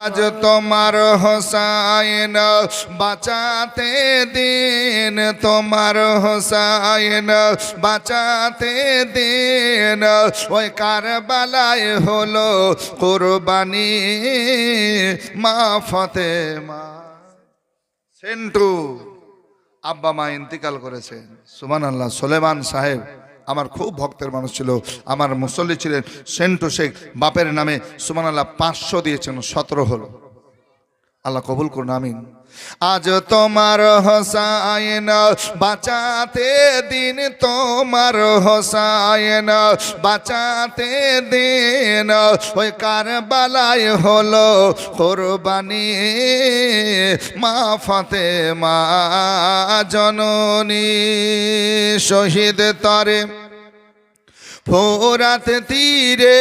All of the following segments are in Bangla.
আজ তোমার হোসাইন, বাঁচাতে দিন। তোমার হোসাইন, বাঁচাতে দিন। ওই কারবালায় হলো কোরবানি মা। ফতেমা সেন্টু আব্বা মা ইন্তিকাল করেছেন। সুমান আল্লাহ সোলেমান সাহেব। আমার খুব ভক্তের মানুষ ছিল, আমার মুসল্লি ছিলেন সেন্টু শেখ, বাপের নামে সুমান আল্লাহ পাঁচশো দিয়েছেন, সতেরো হলো। আল্লাহ কবুল করুন, আমিন। আজ তোমার হোসাইন বাঁচাতে দিন তোমার হোসাইন বাঁচাতে দিন। ওই কারবালায় হলো কোরবানি, মা ফতে মা জননী শহীদ তরে। ফোরাত তীরে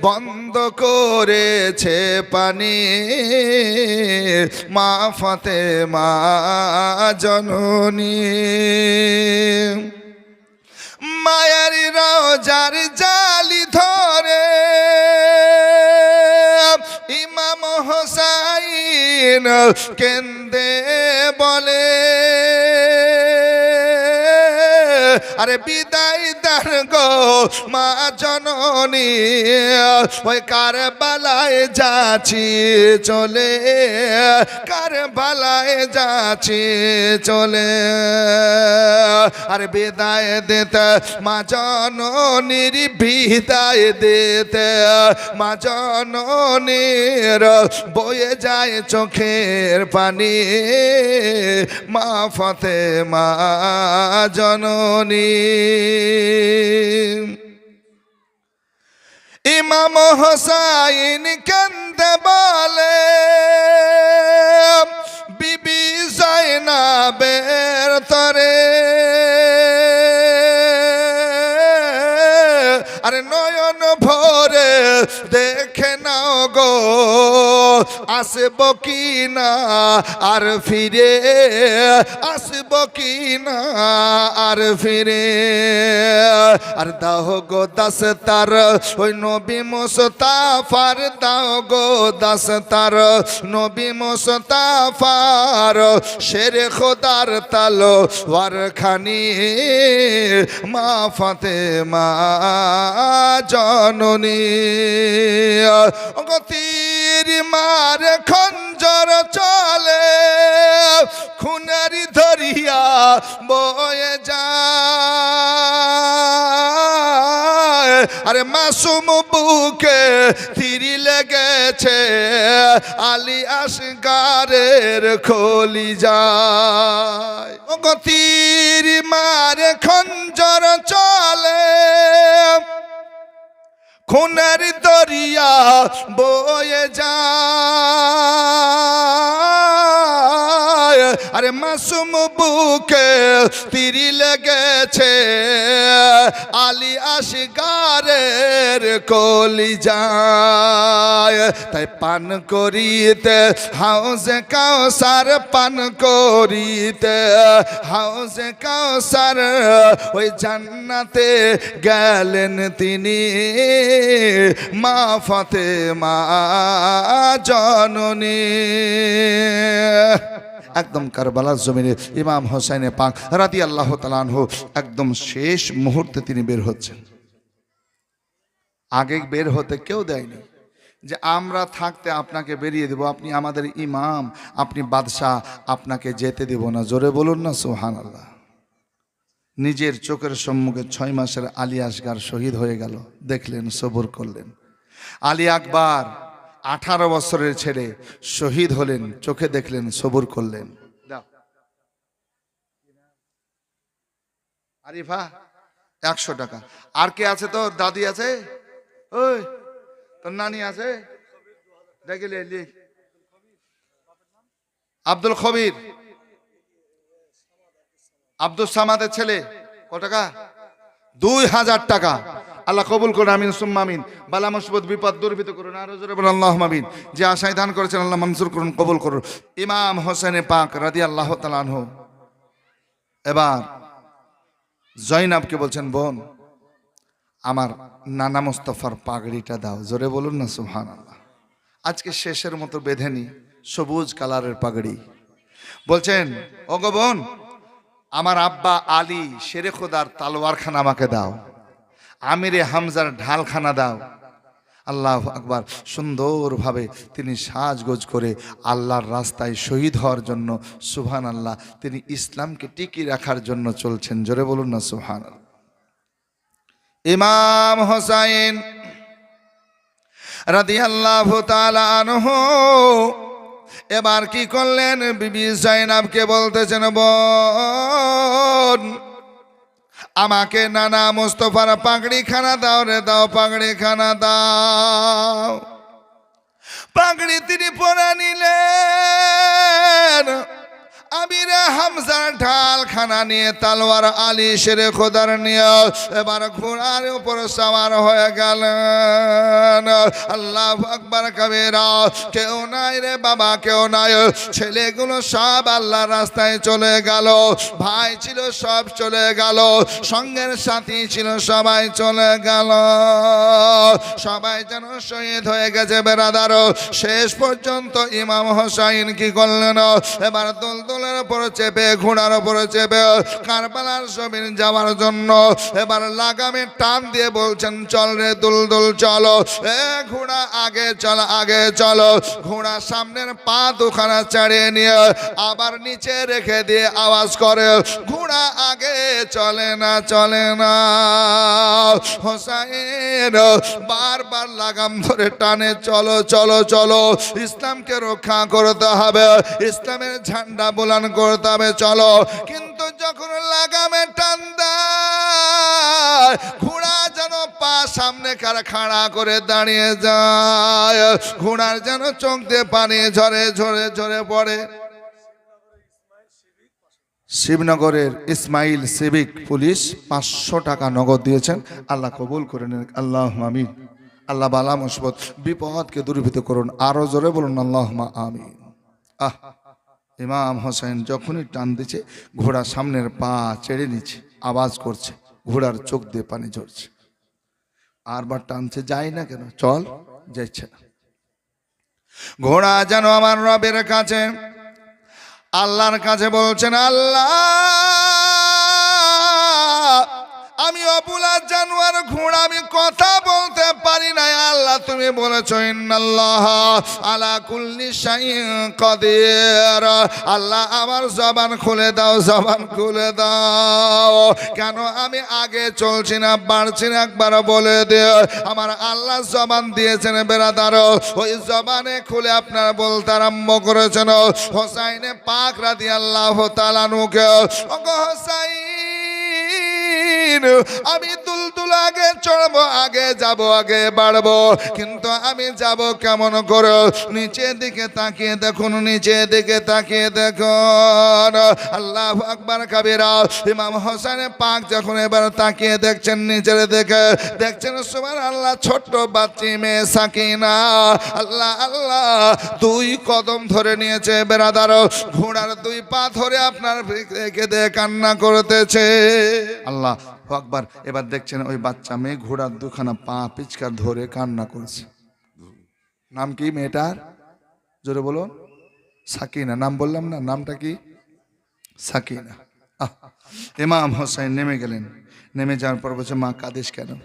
বন্ধ করেছে পানি। মা ফতে মা জননী। মায়ার রোজার জালি ধরে ইমাম হোসাইন কেন্দে বলে আরে বিদায় দার গো মা জননী, ওই কার বালায় যাচ্ছি, চলে কার বালায় যাচ্ছি, চলে। আরে বিদায় দিতে, মা জননীর বিদায় দিতে, মা জননীর বয়ে যায় চোখের পানি। মা ফতে মা জননী। ইমাম হোসাইন কান্দে বলে বিবি জাইনাবের তরে। আরে নয়ন ভরে দেখে গো, আসব কি না আর ফিরে, আসব কি না আর ফিরে। আর দাও গো দাস তার ওই নবী মোস্তাফার, দাও গো দাস তার নবী মোস্তাফার, শের খোদার তালো ওয়ার খানি মা ফাতে মা জননী গতির মার খঞ্জর চলে, খুনারি ধরিয়া বয়ে যায়। আরে মাসুম বুকে তিরি লেগেছে, আলী আসগারের খলি যায়। গতির মার খঞ্জর চলে খুনের দরিয়া বয়ে যায়। আরে মাসুম বুকে তিরি লেগেছে। আলী আসগারের কলি যায়। তাই পান করিতে হাউসে কাউসার পান করিতে হাউসে কাউসার ওই জান্নাতে গেলেন তিনি। মা ফতে মা জননী। একদম কারবালার জমিনে ইমাম হোসাইনে পাক রাদি আল্লাহ তালানহ একদম শেষ মুহূর্তে তিনি বের হচ্ছেন। আগে বের হতে কেউ দেয়নি। যে আমরা থাকতে আপনাকে বেরিয়ে দেব, আপনি আমাদের ইমাম, আপনি বাদশাহ, আপনাকে যেতে দেব না। জোরে বলুন না সোহান আল্লাহ নিজের চোখের সম্মুখে ছয় মাসের আলী আসগার শহীদ হয়ে গেল, দেখলেন, সবর করলেন। আলী আকবর, আঠারো বছরের ছেড়ে শহীদ হলেন, চোখে দেখলেন, সবুর করলেন। আরিফা, একশো টাকা। আর কে আছে তোর? দাদি আছে? ওই, তোর নানি আছে? দেখলে লিখ আব্দুল খবির। আব্দুল সামাদের ছেলে। ক টাকা? দুই হাজার টাকা। আল্লাহ কবুল করুন, আমিন, সুম্মা আমিন। বালা মুসিবত, বিপদ দুর্বিত করুন, আর জোরে বলুন, আল্লাহ মামিন যে আশায় দান করেছেন, আল্লাহ মনসুর করুন, কবুল করুন। ইমাম হোসেনে পাক রাদি আল্লাহ তালানহ এবার জয়নাবকে বলছেন, বোন, আমার নানা মোস্তফার পাগড়িটা দাও। জোরে বলুন না সুহান আল্লাহ আজকে শেষের মতো বেঁধেনি সবুজ কালারের পাগড়ি। বলছেন, ওগো বোন, আমার আব্বা আলী শেরে খোদার তালোয়ারখানা আমাকে দাও। আমিরে হামজার ঢালখানা দাও। আল্লাহ আকবার। সুন্দরভাবে তিনি সাজগোজ করে আল্লাহর রাস্তায় শহীদ হওয়ার জন্য সুহান আল্লাহ তিনি ইসলামকে টিকিয়ে রাখার জন্য চলছেন। জোরে বলুন না সুহান ইমাম হোসাইন রাদি আল্লাহ আনহ এবার কি করলেন? বিবি জাইনাবকে বলতেছেন, বোন, আমাকে নানা মোস্তফার পাগড়ি খানা দাও রে, দাও পাগড়ি খানা দাও। পাগড়ি তিনি পরে নিলেন। আমিরে হামজার ঢাল খানা নিয়ে তালোয়ার আলী শেরে খোদার নিয়ে এবার ঘোড়ার উপর সাওয়ার হয়ে গেলেন। আল্লাহ আকবার কবিরা, কেউ নাই রে বাবা, কেউ নাই। ছেলেগুলো সব আল্লাহ রাস্তায় চলে গেল। ভাই ছিল, সব চলে গেল। সঙ্গের সাথী ছিল, সবাই চলে গেল। সবাই যেন শহীদ হয়ে গেছে বেড়াদার। শেষ পর্যন্ত ইমাম হোসাইন কি করলেন? এবার দোলদোলের উপরে চেপে, ঘোড়ার উপরে চেপে, কারবালার জমিন যাওয়ার জন্য। এবার লাগামে টান দিয়ে বলছেন, চল রে দুলদুল, চলো। এ ঘোড়া, আগে চল, আগে চলো। ঘোড়া সামনের পা দুখানা চাড়িয়ে নিয়ে আবার নিচে রেখে দিয়ে আওয়াজ করে, ঘোড়া, আগে চলে না চলে না। হোসাইন বারবার লাগাম ধরে টানে, চলো চলো চলো। ইসলামকে রক্ষা করতে হবে। ইসলামের ঝান্ডা বুলান করতে হবে, চলো। কিন্তু যখন লাগামে টান দেয়, ঘোড়া যেন পা সামনে কার খাড়া করে দাঁড়িয়ে যায়। ঘোড়ার যেন চোখ দিয়ে পানি ঝরে ঝরে ঝরে পড়ে। শিবনগরের ইসমাইল সিভিক পুলিশ পাঁচশো টাকা নগদ দিয়েছেন। আল্লাহ কবুল করে নেন। আল্লাহ আমিন। আল্লাহ বালা মুসবত, বিপদকে দূরীভূত করুন। আরও জোরে বলুন আল্লাহ আমিন। আহ। ইমাম হোসেন যখনই টান দিচ্ছে ঘোড়া সামনের পা চেড়ে নিচ্ছে, আওয়াজ করছে, ঘোড়ার চোখ দিয়ে পানি ঝরছে। আরবার টানছে যাই না কেন? চল যাচ্ছে না। ঘোড়া যেন আমার রবের কাছে, আল্লাহর কাছে বলছেন, আল্লাহ! আমি অবুলা জানোয়ার ঘোড়া, আমি কথা বলতে পারি না আল্লাহ তুমি বলেছ, ইন্নাল্লাহ আলা কুল্লি শাইইন কাদির। আল্লাহ আমার জবান খুলে দাও, জবান খুলে দাও। কেন আমি আগে চলছি না, বাড়ছি না, একবার বলে দে। আমার আল্লাহ জবান দিয়েছেন বেড়াদার ওই জবানে খুলে আপনার বলতে আরম্ভ করেছেন। হোসাইনে পাক রাদি আল্লাহ তালানুকে ওগো হোসাইন আমি দুলদুল আগে চড়বো, আগে যাব, আগে বাড়বো। কিন্তু আমি যাব কেমন করে? নিচে দিকে তাকিয়ে দেখুন নিচে দিকে তাকিয়ে দেখুন। আল্লাহ আকবার কাবিরা। ইমাম হোসেনের পাক যখন এবার তাকিয়ে দেখছেন নিচের দিকে, দেখছেন সুমান আল্লাহ ছোট্ট বাচ্চি মেয়ে সাকিনা। আল্লাহ আল্লাহ, দুই কদম ধরে নিয়েছে বেড়াদার ঘোড়ার দুই পা ধরে আপনার রেখে কান্না করতেছে। আল্লাহ আকবার। এবার দেখছেন ওই বাচ্চা মেয়ে ঘোড়ার দুখানা পা পিচকার ধরে কান্না করছে। নাম কি মেয়েটার? জোরে বলুন। সাকিনা। নাম বললাম না, নামটা কি? সাকিনা। ইমাম হোসেন নেমে গেলেন। নেমে যাওয়ার পর বলছে, মা, কাদিস কেন?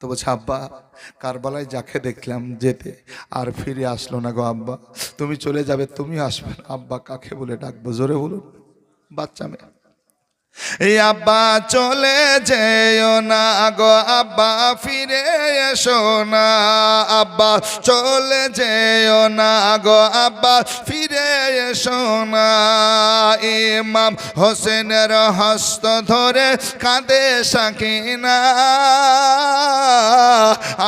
তো বলছে, আব্বা, কারবালায় যাকে দেখলাম যেতে আর ফিরে আসলো না গো আব্বা। তুমি চলে যাবে তুমি আসবে আব্বা, কাকে বলে ডাকবো? জোরে বলুন। বাচ্চা মেয়ে। আব্বা, চলে যেও না গো আব্বা, ফিরে এসো না আব্বা, চলে যেও না গো আব্বা, ফিরে এসো না। ইমাম হোসেনের হস্ত ধরে কাঁদে সাকিনা।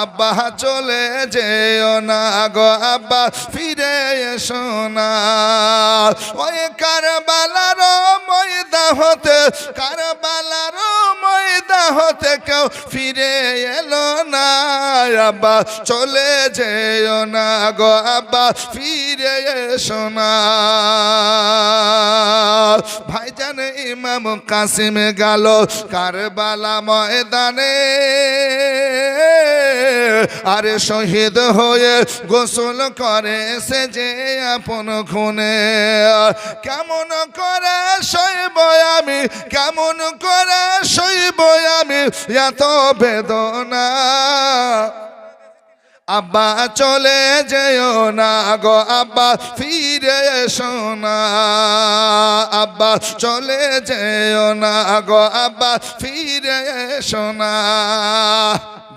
আব্বা, চলে যেও না গো আব্বা, ফিরে এসো না। ওই কারবালার ময়দা হতে, কারবালার ময়দা হতে কেউ ফিরে এলো না। আব্বা, চলে যেও না গো আব্বা, ফিরে এসো না। ভাইজান ইমাম কাসিম গেল কারবালা ময়দানে। আরে শহীদ হয়ে গোসল করে সে যে আপন খুনে। কেমন করে সইব আমি, কেমন করে সইব আমি? এত বেদনা। আব্বা, চলে যেও না গো আব্বা, ফিরে এসো না। আব্বা, চলে যেও না গো আব্বা, ফিরে এসো না।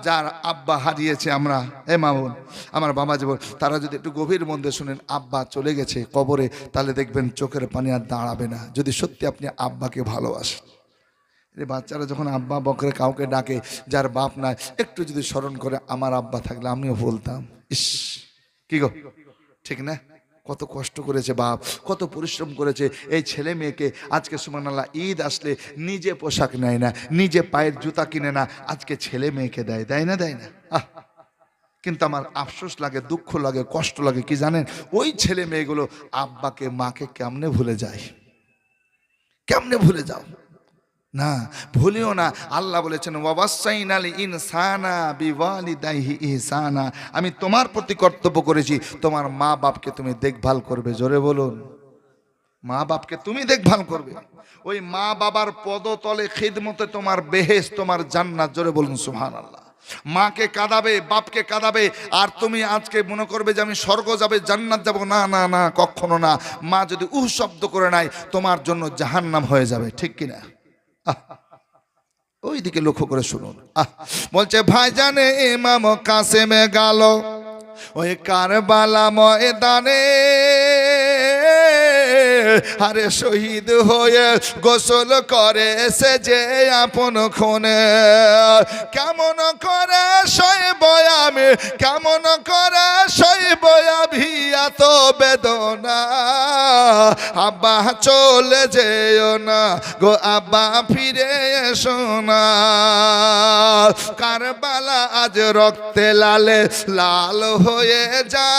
যার আব্বা হারিয়েছে আমরা, এ মামুন, আমার বাবা জীবন তারা যদি একটু গভীর মধ্যে শুনেন, আব্বা চলে গেছে কবরে, তাহলে দেখবেন চোখের পানি আর দাঁড়াবে না। যদি সত্যি আপনি আব্বাকে ভালোবাসেন। এই বাচ্চারা যখন আব্বা বকরে কাউকে ডাকে, যার বাপ নাই, একটু যদি স্মরণ করে, আমার আব্বা থাকলে আমিও বলতাম। ইস, কি গো? ঠিক না? কত কষ্ট করেছে বাপ, কত পরিশ্রম করেছে। এই ছেলে মেয়েকে আজকে সুমান আল্লাহ ঈদ আসলে নিজে পোশাক নেয় না, নিজে পায়ের জুতা কিনে না, আজকে ছেলে মেয়েকে দেয় দেয় না দেয় না। আহ! কিন্তু আমার আফসোস লাগে, দুঃখ লাগে, কষ্ট লাগে, কি জানেন? ওই ছেলে মেয়েগুলো আব্বাকে, মাকে কেমনে ভুলে যায়? কেমনে ভুলে যাও? না, ভুলিও না। আল্লাহ বলেছেন ওয়াবাসাইন আল ইনসানা বিওয়ালিদাইহি ইহসানা। আমি তোমার প্রতি কর্তব্য করেছি, তোমার মা বাপকে তুমি দেখভাল করবে, জোরে বলুন। মা বাপকে তুমি দেখভাল করবে। ওই মা বাবার পদতলে, খিদমতে তোমার বেহেস তোমার জান্নাত, জোরে বলুন সুহান আল্লাহ মাকে কাঁদাবে, বাপকে কাঁদাবে, আর তুমি আজকে মনে করবে যে আমি স্বর্গ যাবে, জান্নাত যাব। না না না, কখনো না। মা যদি উহ শব্দ করে নাই, তোমার জন্য জাহান্নাম হয়ে যাবে, ঠিক কিনা? ওই দিকে লক্ষ্য করে শুনুন। বলছে, ভাইজানে ইমাম কাসেমে গেল ওই কার কারবালা ময়দানে। আরে শহীদ হয়ে গোসল করে সে যে আপন খুনে। কেমন করে সইব আমি, কেমন করে সইব আমি, এত বেদনা। আব্বা চলে যেও না গো আব্বা ফিরে এসো না। কারবালা আজ রক্তে লালে, লাল হয়ে যায়।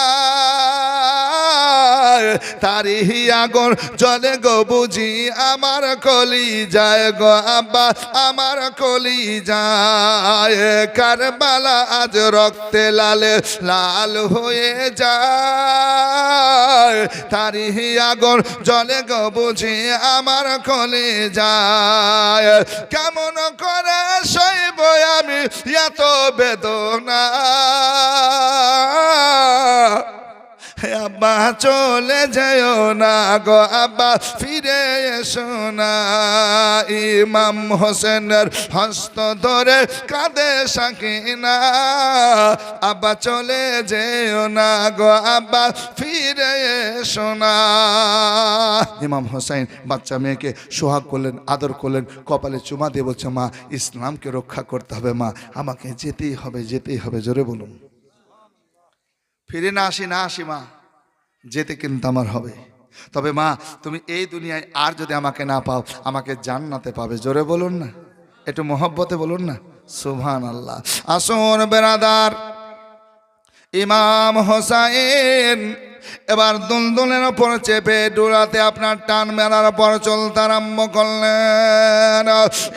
তারি আগুন জলে গো বুঝি আমার কলি যায় গো আব্বা, আমার কলি যায়। কারবালা আজ রক্তে লালে, লাল হয়ে যায়। তারি আগুন জলে গো বুঝি আমার কলে যায়। কেমন করে সইব আমি এত বেদনা? আব্বা, চলে যেও না গো আব্বা, ফিরে এসো না। ইমাম হোসেনের হস্ত ধরে কাঁদে সাকিনা। আব্বা, চলে যেও না গো আব্বা, ফিরে এসো না। ইমাম হোসেন বাচ্চা মেয়েকে সোহাগ করলেন, আদর করলেন, কপালে চুমা দিয়ে বলছে, মা, ইসলামকে রক্ষা করতে হবে মা, আমাকে যেতেই হবে যেতেই হবে। জোরে বলুন। ফিরে না আসি না আসি, মা। যেতে কিন্তু আমার হবে। তবে মা, তুমি এই দুনিয়ায় আর যদি আমাকে না পাও, আমাকে জান্নাতে পাবে। জোরে বলুন না। একটু মহব্বতে বলুন না। সুভান আল্লাহ আসুন বেরাদার। ইমাম হোসাইন এবার দুলদুলের ওপর চেপে ডুরাতে আপনার টান মেলার পর চলতে আরম্ভ করলেন।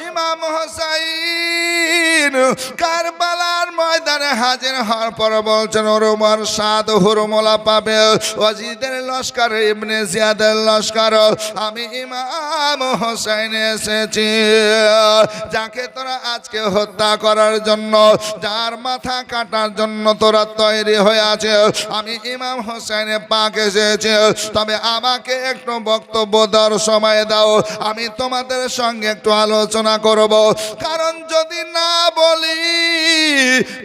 ইমাম হোসাইন কারবালার ময়দানে হাজির হওয়ার পর বলছেন ওরমার সাদ হুরমোলা পাবে। ওয়াজিদের লস্কর, ইবনে জিয়াদের লস্কর। আমি ইমাম হোসাইন এসেছি। যাকে তোরা আজকে হত্যা করার জন্য, যার মাথা কাটার জন্য তোরা তৈরি হয়ে আছে আমি ইমাম হোসেন পাক এসেছে তবে আমাকে একটু বক্তব্য দেওয়ার সময় দাও। আমি তোমাদের সঙ্গে একটু আলোচনা করব। কারণ যদি না বলি,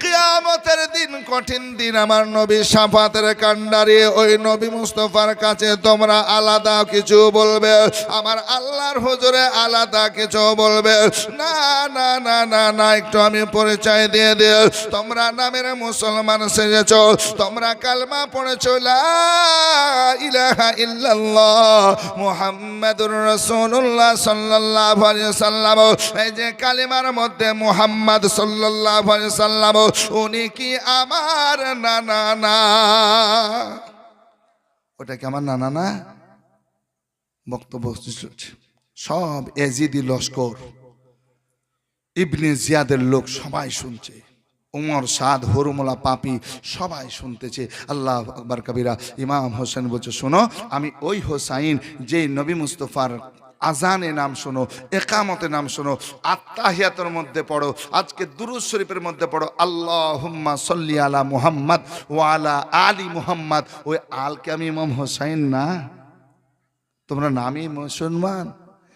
কিয়ামতের দিন কঠিন দিন আমার নবী সাফাতের কান্ডারি ওই নবী মুস্তফার কাছে তোমরা আলাদা কিছু বলবে। আমার আল্লাহর হুজুরে আলাদা কিছু বলবে। না না না না না, একটু আমি পরিচয় দিয়ে দিয়ে তোমরা নামের মুসলমান সেজেছ, তোমরা কালমা পড়েছ, লা ইলাহা ইল্লাল্লাহ মুহাম্মাদুর রাসূলুল্লাহ সাল্লাল্লাহু আলাইহি সাল্লাম এই যে কালিমার মধ্যে মুহাম্মদ সাল্লাল্লাহু আলাইহি সাল্লাম উনি কি আমার না না? ওটা কি আমার নানা না? বক্তব্য সব এজিদি লস্কর। ইবনে জিয়াদের লোক সবাই শুনছে। উমর, সাদ, হরুমলা, পাপি সবাই শুনতেছে। আল্লাহ আকবর কবিরা, ইমাম হোসেন বলছে, শোনো, আমি ওই হোসাইন যে নবী মুস্তফার আজানে নাম শোনো একামতে নাম শোনো, আত্মাহিয়াতের মধ্যে পড়ো, আজকে দুরুজ শরীফের মধ্যে পড়ো আল্লাহ হুম্মা সল্লি আলা মুহাম্মদ ও আলা আলী মুহাম্মদ। ওই আলকে আমি ইমাম হোসাইন না? তোমরা নামই মুসলমান।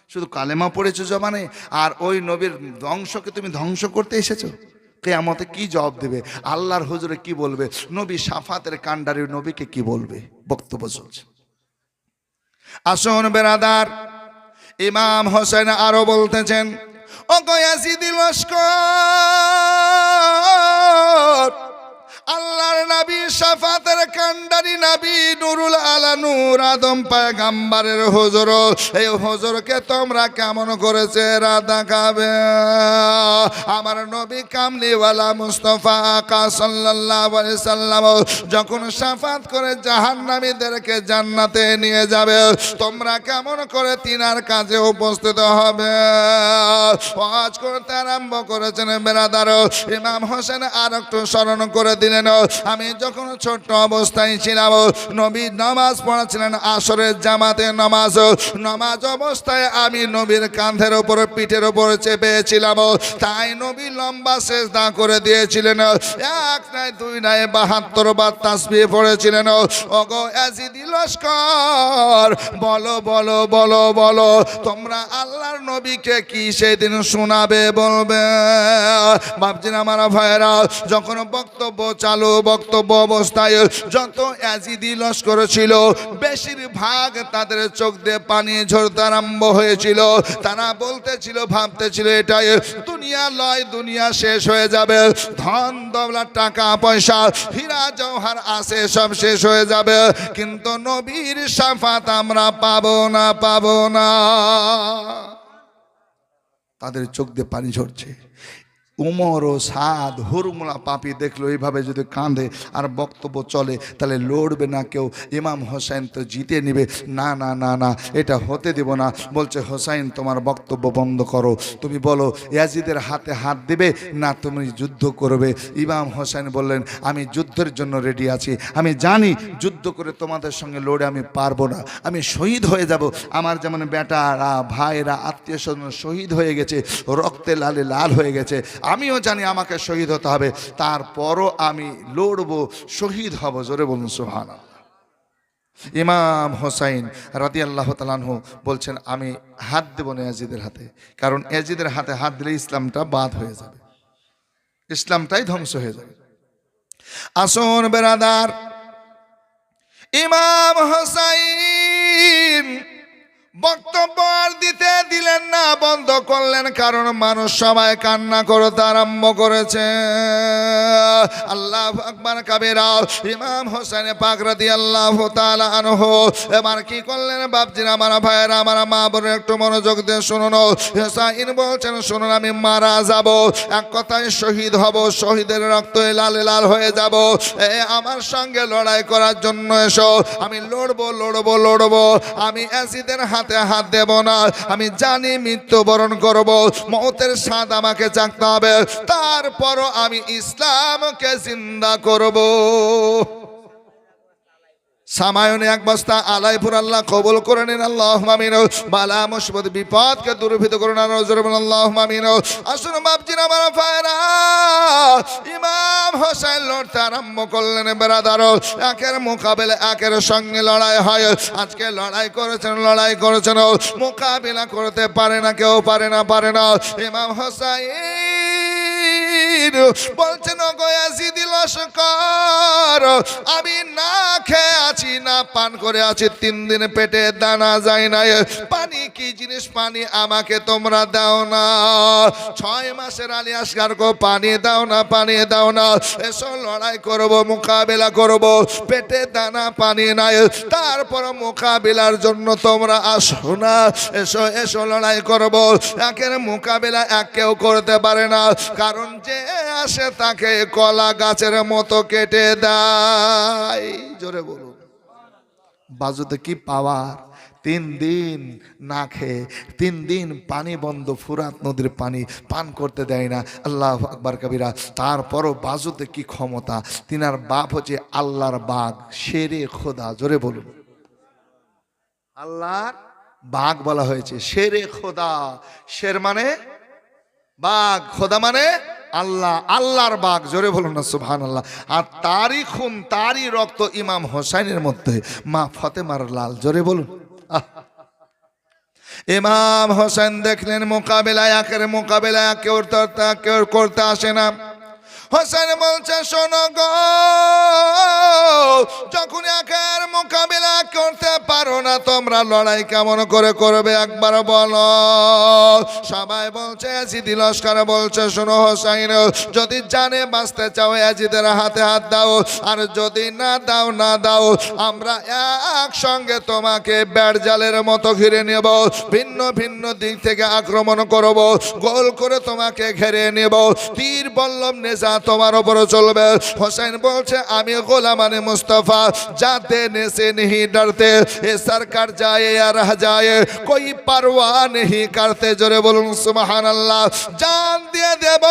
শুধু কালেমা পড়েছো জমানে আর ওই নবীর ধ্বংসকে তুমি ধ্বংস করতে এসেছ? কেয়ামতে কি জবাব দেবে? আল্লাহর হুজুরে কি বলবে? নবী সাফাতের কাণ্ডারি নবীকে কি বলবে? বক্তব্য চলছে। আসুন বেরাদার, ইমাম হোসেন আরও বলতেছেন ও গয়াসিদি লস্কর আল্লাহর নবী সাফাতের কান্ডারি নবী নুরুল আলা নূর আদম পায়গাম্বারের হুজুর। এই হুজুরকে তোমরা কেমন করেছে রাধা খাবে আমার নবী কামলিওয়ালা মুস্তফা সাল্লাল্লাহু আলাইহি সাল্লাম যখন সাফাত করে জাহান্নামীদেরকে জান্নাতে নিয়ে যাবে, তোমরা কেমন করে তিনার কাজে উপস্থিত হবে? ওয়াজ করতে আরম্ভ করেছেন বেরাদার ইমাম হোসেন আর একটু স্মরণ করে দিলেন। আমি যখন ছোট্ট অবস্থায় ছিলাম নবী নামাজ পড়াছিলেন আসরের জামাতে নামাজ নামাজ অবস্থায় আমি নবীর কাঁধের উপর পিঠের উপর চেপেছিলাম তাই নবী লম্বা সেজদা করে দিয়েছিলেন এক নাই দুই নাই বাহাত্তর বার তাসবি পড়েছিলেন ওগো অ্যাজিদি লস্কর, বলো বলো বলো বলো, তোমরা আল্লাহর নবীকে কি সেদিন শোনাবে, বলবে? ভাবছেন আমার ভাইয়েরা, যখন বক্তব্য চালু বক্তব্য অবস্থায় যত অ্যাজিদি লস্কর ছিল বেশিরভাগ তাদের চোখ দিয়ে পানি ঝরতে আরম্ভ হয়েছিল। তারা বলতেছিল, ভাবতেছিল, এটাই দুনিয়া লয়, দুনিয়া শেষ হয়ে যাবে। ধন দৌলা টাকা, পয়সা, হীরা, জওহার আছে, সব শেষ হয়ে যাবে। কিন্তু নবীর সাফাত আমরা পাবো না পাবো না। তাদের চোখ দিয়ে পানি ঝরছে। উমর ও সাদ হুরমুলা পাপি দেখল, এইভাবে যদি কাঁধে আর বক্তব্য চলে, তাহলে লড়বে না কেউ। ইমাম হোসেন তো জিতে নিবে। না না না না, এটা হতে দেব না। বলছে, হোসাইন, তোমার বক্তব্য বন্ধ করো। তুমি বলো, ইয়াজিদের হাতে হাত দেবে না তুমি যুদ্ধ করবে? ইমাম হোসেন বললেন, আমি যুদ্ধের জন্য রেডি আছি। আমি জানি যুদ্ধ করে তোমাদের সঙ্গে লড়ে আমি পারব না। আমি শহীদ হয়ে যাব। আমার যেমন বেটারা, ভাইরা আত্মীয় স্বজন শহীদ হয়ে গেছে, রক্তে লালে লাল হয়ে গেছে। আমিও জানি আমাকে শহীদ হতে হবে। তারপরও আমি লড়বো, শহীদ হব। জোরে বলুন সোহানা ইমাম হোসাইন রাতি আল্লাহ তালানহু বলছেন, আমি হাত দেবো না এজিদের হাতে। কারণ এজিদের হাতে হাত দিলে ইসলামটা বাদ হয়ে যাবে। ইসলামটাই ধ্বংস হয়ে যাবে। আসন, বেরাদার। ইমাম হোসাইন বন্ধ কারণ মানুষ সবাই কান্না করতে আরম্ভ করেছে। আল্লাহ আকবর কাবিরা ইমাম হোসেন পাকরাতি আল্লাহ আনহু। এবার কি করলেন বাপজির, আমার ভাইয়েরা, আমার মা বোনের একটু মনোযোগ দিয়ে শুনুন। হোসাইন বলছেন, শুনুন, আমি মারা যাব। এক কথায় শহীদ হব, শহীদের রক্ত লাল লাল হয়ে যাব। এ আমার সঙ্গে লড়াই করার জন্য এসো। আমি লড়বো লড়বো লড়বো। আমি অ্যাসিদের হাতে হাত দেব না। আমি জানি মৃত্যুবরণ করব মৌতের স্বাদ আমাকে চাকতে হবে। তারপরও আমি ইসলামকে জিন্দা করব। সামায়নে এক বস্তা আলাইপুর আল্লাহ কবুল করে নিন আল্লাহ মামিন বালা, মুসিবত, বিপদকে করুন আল্লাহ মামিন আসুন বাপজির আমার ফায়রা ইমাম হোসেন লড়তে আরম্ভ করলেন বেড়াদার একের মোকাবেলা একের সঙ্গে লড়াই হয়। আজকে লড়াই করেছেন লড়াই করেছেন। মোকাবিলা করতে পারে না, কেউ পারে না পারে না। ইমাম হোসাইন বলছেন গয়াসিদি লস্কর আমি না খেয়ে আছি, না পান করে আছি, তিন দিন পেটে দানা যায় না পানি কি জিনিস? পানি আমাকে তোমরা দাও না। ছয় মাসের আলী আসগার গো, পানি দাও না, পানি দাও না। এসো, লড়াই করব, মোকাবেলা করব। পেটে দানা, পানি নাই। তারপর মোকাবিলার জন্য তোমরা আসো না। এসো এসো, লড়াই করব। একের মোকাবেলা এক কেউ করতে পারে না। কারণ যে আসে তাকে কলা গাছের মতো কেটে দেয়। জোরে বলুন। বাজুতে কি পাওয়ার? তিন দিন না খেয়ে, তিন দিন পানি বন্ধ, ফুরাত নদীর পানি পান করতে দেয় না। আল্লাহ আকবর কবিরা, তারপরও বাজুতে কি ক্ষমতা? তিনার বাপ হচ্ছে আল্লাহর বাঘ শেরে খোদা। জোরে বলুন। আল্লাহর বাঘ বলা হয়েছে শেরে খোদা। শের মানে বাঘ, খোদা মানে আল্লাহ, আল্লাহর বাঘ জোরে বলুন না সুহান আল্লাহ আর তারই খুন, তারই রক্ত ইমাম হোসাইনের মধ্যে। মা ফতেমার লাল, জোরে বলুন। ইমাম হোসেন দেখলেন মোকাবেলায় একের মোকাবেলায় কেউ করতে আসে না। হোসেন বলছে, শোনো গো, যখন একের মোকাবিলা করতে পারো না, তোমরা লড়াই কেমন করে করবে একবার বলো। সবাই বলছে, এজিদি লস্কর বলছে, শোনো হোসাইন, যদি জানে বাঁচতে চাও, এজিদের হাতে হাত দাও, আর যদি না দাও না দাও, আমরা একসঙ্গে তোমাকে ব্যাট জালের মতো ঘিরে নেব, ভিন্ন ভিন্ন দিক থেকে আক্রমণ করব, গোল করে তোমাকে ঘিরে নেব, তীর বল্লম নেশা তোমার ওপরে চলবে হোসেন বলছে আমি গোলামানে মুস্তফা जाते से नहीं डरते ये सरकार जाए या रह जाए कोई परवाह नहीं करते জোরে বলুন সুবহান আল্লাহ জান দিয়ে দেব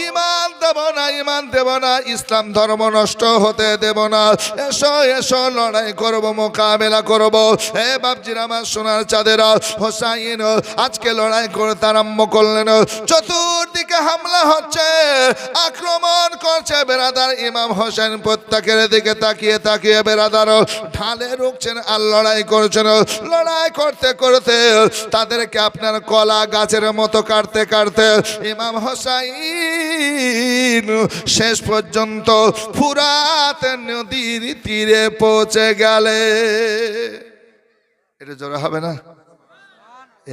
ইমান দেব না ইমান দেব না ইসলাম ধর্ম নষ্ট হতে দেব না এসো এসো লড়াই করব মোকাবেলা করব হে বাপজির আমার সোনার চাঁদেরা হোসাইন আজকে লড়াই করতে আরম্ভ করলেন চতুর্দিকে হামলা হচ্ছে আক্রমণ করছে বেরাদার ইমাম হোসেন প্রত্যেকের দিকে তাকিয়ে তাকিয়ে বেরাদার ঢালে রুখছেন আর লড়াই করছেন, লড়াই করতে করতে তাদেরকে আপনার কলা গাছের মতো কাটতে কাটতে ইমাম হোসাইন শেষ পর্যন্ত ফুরাত নদীর তীরে পৌঁছে গেলে। এটা জোরে হবে না?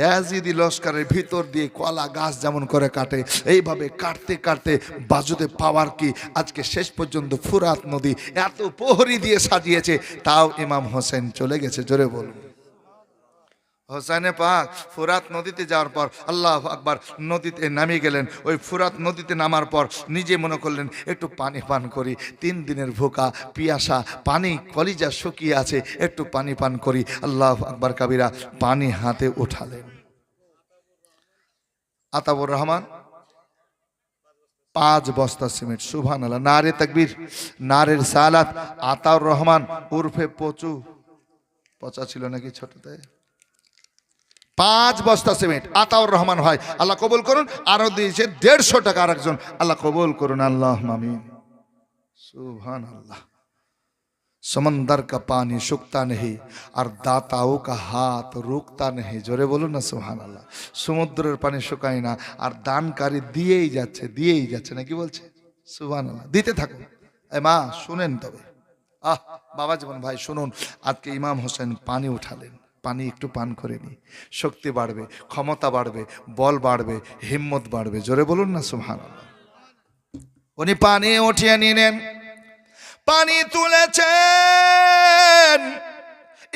ইয়াজিদি লস্করের ভিতর দিয়ে কলা গাছ যেমন করে কাটে, এইভাবে কাটতে কাটতে বাজুতে পাওয়ার কি আজকে শেষ পর্যন্ত ফুরাত নদী এত প্রহরী দিয়ে সাজিয়েছে, তাও ইমাম হোসেন চলে গেছে, জোরে বলুন। হোসেনে পাক ফুরাত নদীতে যাওয়ার পর আল্লাহ আকবার নদীতে নামিয়ে গেলেন। ওই ফুরাত নদীতে নামার পর নিজে মনে করলেন, একটু পানি পান করি, তিন দিনের ভোকা, পিয়াসা, পানি কলিজা শুকিয়ে আছে, একটু পানি পান করি। আল্লাহ আকবার কাবিরা পানি হাতে উঠালেন। আতাবুর রহমান, পাঁচ বস্তা সিমেন্ট সুভান আল্লাহ নারে তাকবীর, নারের সালাত, আতাউর রহমান, উর্ফে পচু। পচা ছিল নাকি ছোটতে? পাঁচ বস্তা সিমেন্ট আতাউর রহমান ভাই আল্লাহ কবুল করুন আরো দিয়েছে দেড়শো টাকা আর একজন আল্লাহ কবুল করুন আল্লাহ মামিন সুভান আল্লাহ समंदर का पानी सूखता नहीं আর দাতাও কা হাত রুকতা নেই জোরে বলুন না সুহান আল্লাহ সমুদ্রের পানি শুকায় না আর দানকারী দিয়েই যাচ্ছে দিয়েই যাচ্ছে নাকি বলছে সুহান আল্লাহ দিতে থাকুন এ মা শুনেন তবে আহ বাবা জীবন ভাই শুনুন আজকে ইমাম হোসেন পানি উঠালেন পানি একটু পান করে নি। শক্তি বাড়বে, ক্ষমতা বাড়বে, বল বাড়বে, হিম্মত বাড়বে। জোরে বলুন না সুহান উনি পানি উঠিয়ে নিলেন, পানি তুলেছেন।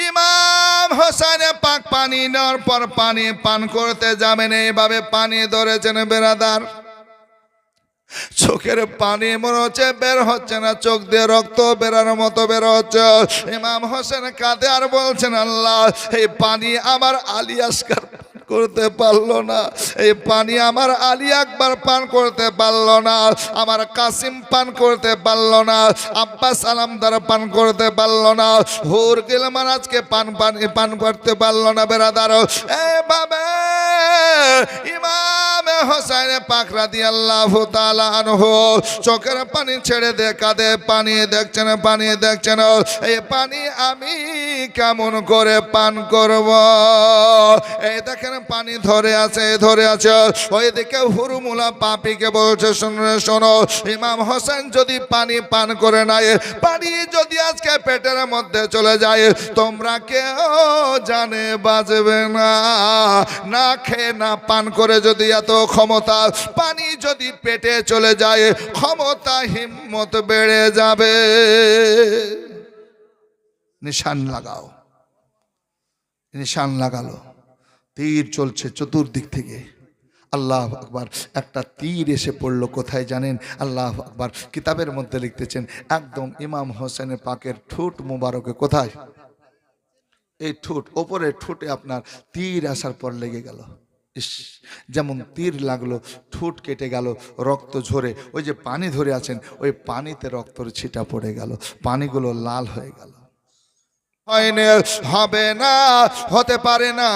ইমাম হোসেন পাক পানি নেওয়ার পর পানি পান করতে যাবেন, এইভাবে পানি ধরেছেন বেরাদার। চোখের পানি মনে হচ্ছে বের হচ্ছে না, চোখ দিয়ে রক্ত বেরানোর মতো বের হচ্ছে। ইমাম হোসেন কাঁদে আর বলছেন, আল্লাহ, এই পানি আমার আলিয়াসকার করতে পারল না। এই পানি আমার আলী আকবার পান করতে পারল না। আমার কাসিম পান করতে পারল না। আব্বাস আলামদার পান করতে পারল না। হুর গেল আজকে পান পানি, পান করতে পারল না বেরাদার। এ বাবে, ইমাম হোসেন পাকরা দিয়ে আল্লাহ আনহু, চোখের পানি ছেড়ে দে কাঁদে পানি দেখছেন পানি দেখছেন। এই পানি আমি কেমন করে পান করব? এই দেখেন পানি ধরে আছে ধরে আছে। ওইদিকে হুরুমুলা পাপিকে বলছে, শুনে শোনো। ইমাম হোসেন যদি পানি পান করে নাই পানি যদি আজকে পেটের মধ্যে চলে যায়, তোমরা কেউ জানে বাজবে না। না খেয়ে না পান করে যদি এত ক্ষমতা, পানি যদি পেটে চলে যায়, ক্ষমতা হিম্মত বেড়ে যাবে। নিশান লাগাও। নিশান লাগালো। তীর চলছে চতুর্দিক থেকে। আল্লাহ আকবার। একটা তীর এসে পড়ল কোথায় জানেন? আল্লাহ আকবার। কিতাবের মধ্যে লিখতেছেন, একদম ইমাম হোসেনের পাকের ঠোঁট মুবারকে কোথায়? এই ঠোঁট ওপরে ঠোঁটে আপনার তীর আসার পর লেগে গেল। ইস, যেমন তীর লাগল, ঠোঁট কেটে গেল, রক্ত ঝরে, ওই যে পানি ধরে আছেন, ওই পানিতে রক্তর ছিটা পড়ে গেল, পানিগুলো লাল হয়ে গেল। হয়নি হবে না, হতে পারে না।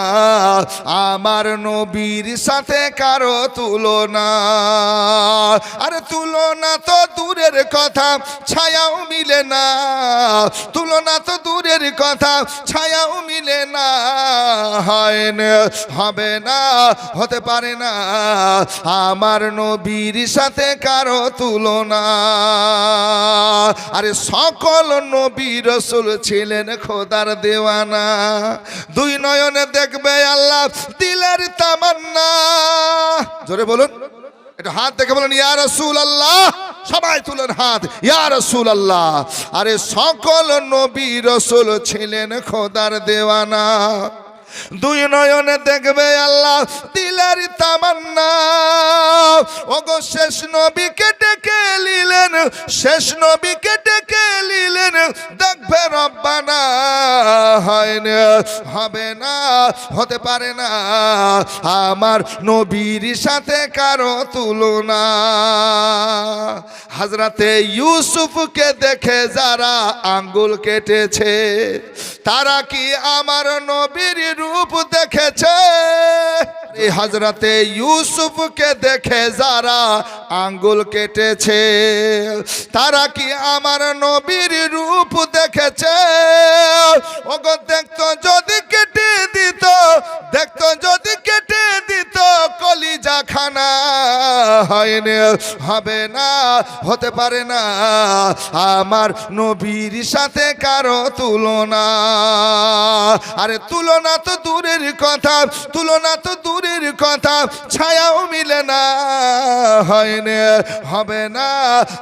আমার নবীর সাথে কারও তুলনা। আরে তুলনা তো দূরের কথা, ছায়াও মিলে না। তুলনা তো দূরের কথা, ছায়াও মিলে না। হয় হবে না, হতে পারে না। আমার নবীর সাথে কারও তুলনা। আরে সকল নবী রসুল ছিলেন খোদার দেওয়ানা। দুই নয়নে দেখবে আল্লাহ দিলের তামান্না। জোরে বলুন। একটু হাত দেখে বলুন, ইয়া রসুল আল্লাহ সবাই তুলেন হাত, ইয়া রসুল আল্লাহ আরে সকল নবী রসুল ছিলেন খোদার দেওয়ানা। দুই নয়নে দেখবে আল্লাহ দিলের তামান্না। ওগো, শেষ নবীকে ডেকে নিলেন, শেষ নবীকে ডেকে নিলেন। দেখবে রব্বানা, হয় না হবে না, হতে পারে না। আমার নবীর সাথে কারও তুলনা। হাজরাতে ইউসুফকে দেখে যারা আঙ্গুল কেটেছে, তারা কি আমার নবীর রূপ দেখেছে। হাজরাতে ইউসুফকে দেখে যারা আঙ্গুল কেটেছে, তারা কি আমার নবীর রূপ দেখেছে? ওগো, দেখতো যদি কেটে দিত, দেখতো যদি কেটে দিত, কলিজা খানা হয়নি, হবে না, হতে পারে না। আমার নবীর সাথে কারও তুলনা। আরে তুলনা তো দূরের কথা, তুলনা তো দূরের কথা ছায়াও মিলে না হয় হয়নি, হবে না,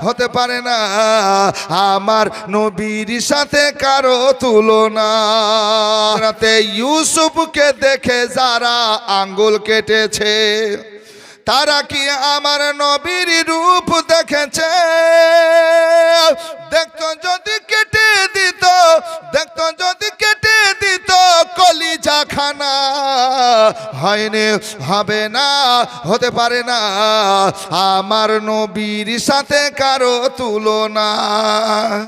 হতে পারে না। আমার নবীর সাথে কারও তুলনা। রাতে ইউসুফকে দেখে যারা আঙ্গুল কেটেছে তারা কি আমার নবীর রূপ দেখেছে? দেখতো যদি কেটে দিত, দেখতো যদি কেটে দিত, কলিজা খানা। হয়নি, হবে না, হতে পারে না। আমার নবীর সাথে কারও তুলনা।